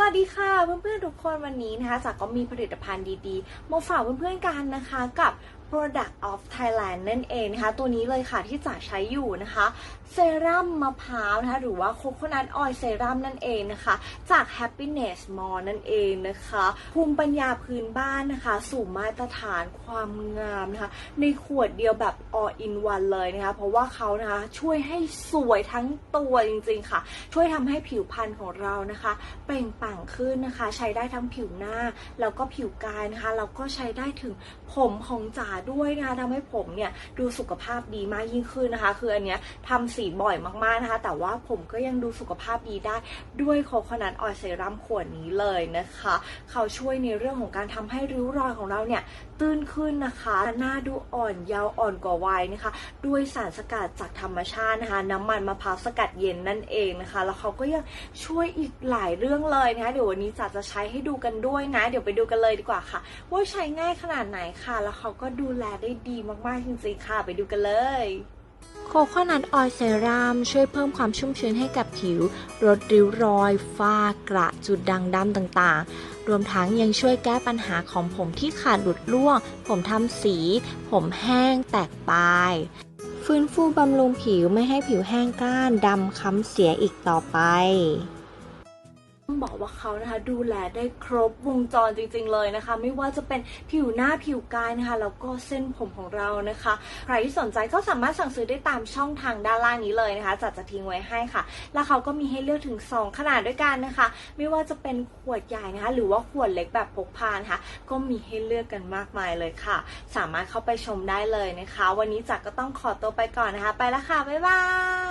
วัสดีค่ะเพื่อนๆทุกคนวันนี้นะคะจากก็มีผลิตภัณฑ์ดีๆมาฝากเพื่อนๆกันนะคะกับ Product of Thailand นั่นเองนะคะ ตัวนี้เลยค่ะที่จ๋าใช้อยู่นะคะเซรั่มมะพร้าวนะคะหรือว่าโคโคนัทออยล์เซรั่มนั่นเองนะคะ จาก Happiness Mall นั่นเองนะคะ ภูมิปัญญาพื้นบ้านนะคะ สู่มาตรฐานความงามนะคะ ในขวดเดียวแบบ all in one เลยนะคะ เพราะว่าเขานะคะช่วยให้สวยทั้งตัวจริงๆค่ะ ช่วยทำให้ผิวพรรณของเรานะคะเปล่งปลั่งขึ้นนะคะ ใช้ได้ทั้งผิวหน้าแล้วก็ผิวกายนะคะแล้วก็ใช้ได้ถึงผมของจ๋าด้วยนะคะทำให้ผมเนี่ยดูสุขภาพดีมากยิ่งขึ้นนะคะ คืออันเนี้ยทำสีบ่อยมากๆนะคะ แต่ว่าผมก็ยังดูสุขภาพดีได้ด้วยโคโคนัทออยล์เซรั่มขวดนี้เลยนะคะ เขาช่วยในเรื่องของการทำให้ริ้วรอยของเราเนี่ยตื้นขึ้นนะคะ หน้าดูอ่อนเยาว์อ่อนกว่าวัยนะคะ ด้วยสารสกัดจากธรรมชาตินะคะ น้ำมันมะพร้าวสกัดเย็นนั่นเองนะคะ แล้วเขาก็ยังช่วยอีกหลายเรื่องเลยนะคะ เดี๋ยววันนี้จ๋าจะใช้ให้ดูกันด้วยนะ เดี๋ยวไปดูกันเลยดีกว่าค่ะ ว่าใช้ง่ายขนาดไหนค่ะ แล้วเขาก็ดูแลได้ดีมากๆจริงๆค่ะ ไปดูกันเลยโคโคนัทออยเซรั่มช่วยเพิ่มความชุ่มชื้นให้กับผิวลดริ้วรอยฝ้ากระจุดด่างดำต่างๆ รวมทั้งยังช่วยแก้ปัญหาของผมที่ขาดหลุดร่วง ผมทำสี ผมแห้งแตกปลาย ฟื้นฟูบำรุงผิวไม่ให้ผิวแห้งกร้านดำค้ำเสียอีกต่อไป ต้องบอกว่าเขานะคะ ดูแลได้ครบวงจรจริงๆเลยนะคะ ไม่ว่าจะเป็นผิวหน้าผิวกายนะคะแล้วก็เส้นผมของเรานะคะ ใครที่สนใจก็สามารถสั่งซื้อได้ตามช่องทางด้านล่างนี้เลยนะคะจัดจะทิ้งไว้ให้ค่ะ แล้วเขาก็มีให้เลือกถึง 2 ขนาดด้วยกันนะคะ ไม่ว่าจะเป็นขวดใหญ่นะคะ หรือว่าขวดเล็กแบบพกพานะคะก็มีให้เลือกกันมากมายเลยค่ะ สามารถเข้าไปชมได้เลยนะคะ วันนี้จักก็ต้องขอตัวไปก่อนนะคะ ไปแล้วค่ะบ๊ายบาย